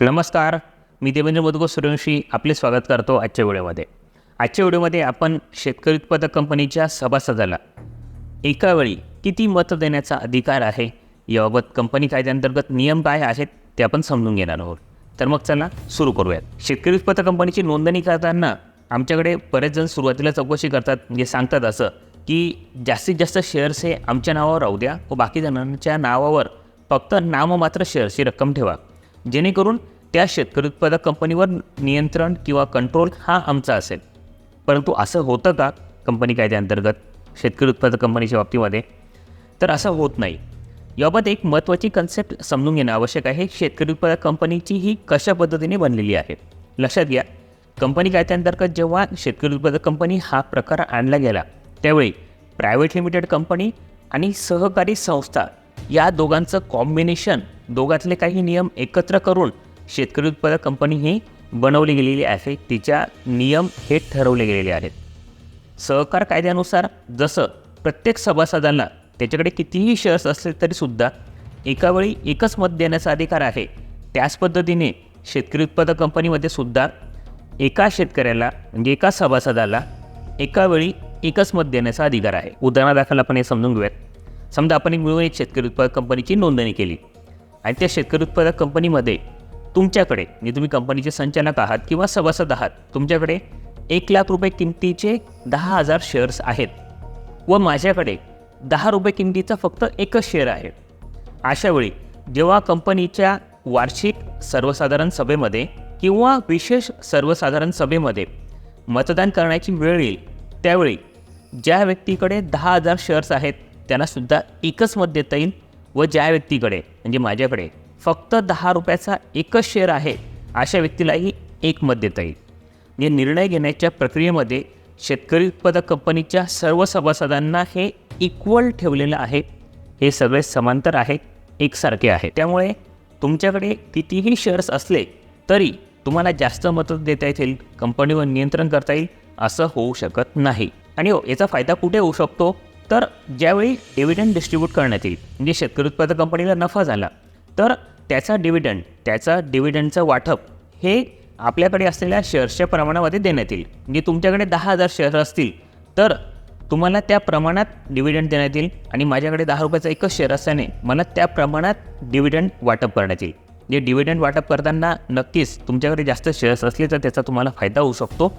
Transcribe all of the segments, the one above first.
नमस्कार मी देवेंद्र मधुगो सूर्यवंशी आपले स्वागत करतो आजच्या व्हिडिओमध्ये. आजच्या व्हिडिओमध्ये आपण शेतकरी उत्पादक कंपनीच्या सभासदाला एका वेळी किती मतं देण्याचा अधिकार आहे याबाबत कंपनी कायद्याअंतर्गत नियम काय आहेत ते आपण समजून घेणार आहोत. तर मग चला सुरू करूयात. शेतकरी उत्पादक कंपनीची नोंदणी करताना आमच्याकडे बरेच जण सुरुवातीला चौकशी करतात म्हणजे सांगतात असं की जास्तीत जास्त शेअर्स हे आमच्या नावावर राहू द्या व बाकी जणांच्या नावावर फक्त नाममात्र शेअर्सची रक्कम ठेवा. जेणेकरून त्या शेतकरी उत्पादक कंपनीवर नियंत्रण किंवा कंट्रोल हा आमचा असेल. परंतु असं होतं का कंपनी कायद्याअंतर्गत शेतकरी उत्पादक कंपनीच्या बाबतीमध्ये? तर असं होत नाही. याबाबत एक महत्त्वाची कन्सेप्ट समजून घेणं आवश्यक आहे. शेतकरी उत्पादक कंपनीची ही कशा पद्धतीने बनलेली आहे? लक्षात घ्या कंपनी कायद्याअंतर्गत जेव्हा शेतकरी उत्पादक कंपनी हा प्रकार आणला गेला त्यावेळी प्रायव्हेट लिमिटेड कंपनी आणि सहकारी संस्था या दोघांचं कॉम्बिनेशन दोघातले काही नियम एकत्र करून शेतकरी उत्पादक कंपनी ही बनवली गेलेली आहे. तिच्या नियम हे ठरवले गेलेले आहेत. सहकार कायद्यानुसार जसं प्रत्येक सभासदांना त्याच्याकडे कितीही शेअर्स असले तरीसुद्धा एका वेळी एकच मत देण्याचा अधिकार आहे. त्याच पद्धतीने शेतकरी उत्पादक कंपनीमध्ये सुद्धा एका शेतकऱ्याला म्हणजे एका सभासदाला एका वेळी एकच मत देण्याचा अधिकार आहे. उदाहरणादाखल आपण हे समजून घेऊयात. समजा आपण एक मिळून एक शेतकरी उत्पादक कंपनीची नोंदणी केली. आणि त्या शेतकरी उत्पादक कंपनीमध्ये तुमच्याकडे म्हणजे तुम्ही कंपनीचे संचालक आहात किंवा सभासद आहात तुमच्याकडे एक लाख रुपये किमतीचे दहा हजार शेअर्स आहेत व माझ्याकडे दहा रुपये किमतीचा फक्त एकच शेअर आहे. अशा वेळी जेव्हा कंपनीच्या वार्षिक सर्वसाधारण सभेमध्ये किंवा विशेष सर्वसाधारण सभेमध्ये मतदान करण्याची वेळ येईल त्यावेळी ज्या व्यक्तीकडे दहा हजार शेअर्स आहेत त्यांनासुद्धा एकच मत देता येईल व ज्या व्यक्तीकडे म्हणजे माझ्याकडे फक्त दहा रुपयाचा एकच शेअर आहे अशा व्यक्तीलाही एक मत देता येईल. म्हणजे निर्णय घेण्याच्या प्रक्रियेमध्ये शेतकरी उत्पादक कंपनीच्या सर्व सभासदांना हे इक्वल ठेवलेलं आहे. हे सगळे समांतर आहेत एकसारखे आहे. त्यामुळे तुमच्याकडे कितीही शेअर्स असले तरी तुम्हाला जास्त मतं देता येतील कंपनीवर नियंत्रण करता येईल असं होऊ शकत नाही. आणि हो याचा फायदा कुठे होऊ शकतो? तर ज्यावेळी डिव्हिडंड डिस्ट्रीब्यूट करण्यात येईल म्हणजे शेतकरी उत्पादक कंपनीला नफा झाला तर त्याचा डिव्हिडंड त्याचा डिव्हिडंडचं वाटप हे आपल्याकडे असलेल्या शेअर्सच्या प्रमाणामध्ये देण्यात येईल. म्हणजे तुमच्याकडे दहा हजार शेअर असतील तर तुम्हाला त्या प्रमाणात डिव्हिडंड देण्यात येईल आणि माझ्याकडे दहा रुपयाचा एकच शेअर असल्याने मला त्या प्रमाणात डिव्हिडंड वाटप करण्यात येईल. म्हणजे जे डिव्हिडंड वाटप करताना नक्कीच तुमच्याकडे जास्त शेअर्स असले तर त्याचा तुम्हाला फायदा होऊ शकतो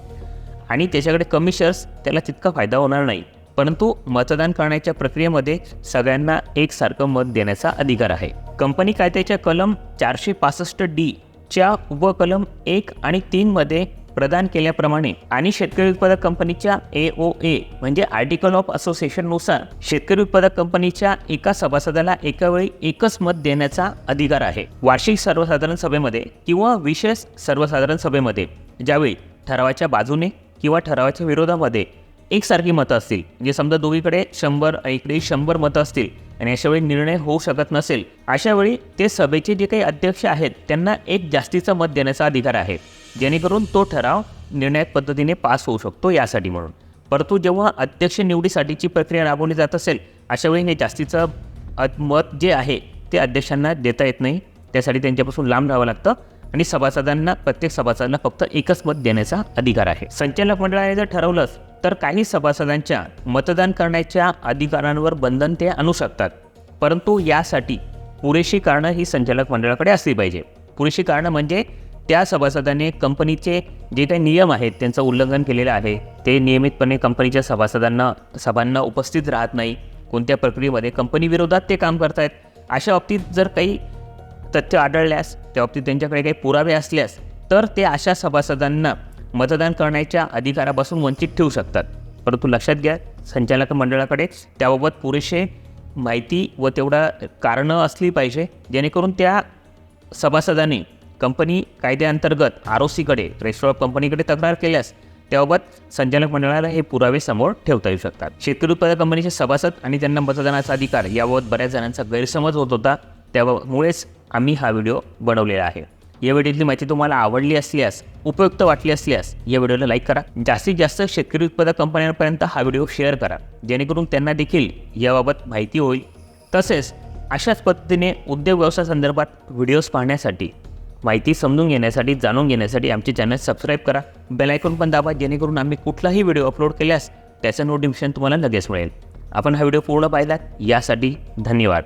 आणि त्याच्याकडे कमी शेअर्स त्याला तितका फायदा होणार नाही. परंतु मतदान करण्याच्या प्रक्रियेमध्ये सगळ्यांना एकसारखं मत देण्याचा अधिकार आहे. कंपनी कायद्याच्या कलम चारशे पासष्ट डी च्या उपकलम एक आणि तीनमध्ये प्रदान केल्याप्रमाणे आणि शेतकरी उत्पादक कंपनीच्या ए ओ ए म्हणजे आर्टिकल ऑफ असोसिएशननुसार शेतकरी उत्पादक कंपनीच्या एका सभासदाला एका वेळी एकच मत देण्याचा अधिकार आहे. वार्षिक सर्वसाधारण सभेमध्ये किंवा विशेष सर्वसाधारण सभेमध्ये ज्यावेळी ठरावाच्या बाजूने किंवा ठरावाच्या विरोधामध्ये एकसारखी मतं असतील. म्हणजे समजा दोघीकडे शंभर इकडे शंभर मतं असतील आणि अशा वेळी निर्णय होऊ शकत नसेल अशा वेळी ते सभेचे जे काही अध्यक्ष आहेत त्यांना एक जास्तीचं मत देण्याचा अधिकार आहे. जेणेकरून तो ठराव निर्णायक पद्धतीने पास होऊ शकतो यासाठी म्हणून. परंतु जेव्हा अध्यक्ष निवडीसाठीची प्रक्रिया राबवली जात असेल अशा वेळी हे जास्तीचं मत जे आहे ते अध्यक्षांना देता येत नाही. त्यासाठी त्यांच्यापासून लांब राहावं लागतं आणि सभासदांना प्रत्येक सभासदांना फक्त एकच मत देण्याचा अधिकार आहे. संचालक मंडळाने जर ठरवलंच तर काही सभासदांच्या मतदान करण्याच्या अधिकारांवर बंधन ते आणू शकतात. परंतु यासाठी पुरेशी कारणं ही संचालक मंडळाकडे असली पाहिजे. पुरेशी कारणं म्हणजे त्या सभासदाने कंपनीचे जे काही नियम आहेत त्यांचं उल्लंघन केलेलं आहे ते नियमितपणे कंपनीच्या सभासदांना सभांना उपस्थित राहत नाही. कोणत्या प्रक्रियेमध्ये कंपनीविरोधात ते काम करतायत? अशा बाबतीत जर काही तथ्य आढळल्यास त्या बाबतीत त्यांच्याकडे काही पुरावे असल्यास तर ते अशा सभासदांना मतदान करण्याच्या अधिकारापासून वंचित ठेवू शकतात. परंतु लक्षात घ्या संचालक मंडळाकडे त्याबाबत पुरेसे माहिती व तेवढा कारणं असली पाहिजे जेणेकरून त्या सभासदाने कंपनी कायद्याअंतर्गत आर ओ सीकडे रेस्टॉर कंपनीकडे तक्रार केल्यास त्याबाबत संचालक मंडळाला हे पुरावे समोर ठेवता येऊ शकतात. शेतकरी उत्पादक कंपनीचे सभासद आणि त्यांना मतदानाचा अधिकार याबाबत बऱ्याच जणांचा गैरसमज होत होता. त्यामुळेच आम्ही हा व्हिडिओ बनवलेला आहे. या व्हिडिओतली माहिती तुम्हाला आवडली असल्यास उपयुक्त वाटली असल्यास या व्हिडिओला लाईक करा. जास्तीत जास्त शेतकरी उत्पादक कंपन्यांपर्यंत हा व्हिडिओ शेअर करा. जेणेकरून त्यांना देखील याबाबत माहिती होईल. तसेच अशाच पद्धतीने उद्योग व्यवसाय संदर्भात व्हिडिओज पाहण्यासाठी माहिती समजून घेण्यासाठी जाणून घेण्यासाठी आमचे चॅनल सबस्क्राईब करा. बेल आयकॉन पण दाबा जेणेकरून आम्ही कुठलाही व्हिडिओ अपलोड केल्यास त्याचं नोटिफिकेशन तुम्हाला लगेच मिळेल. आपण हा व्हिडिओ पूर्ण पाहिलात यासाठी धन्यवाद.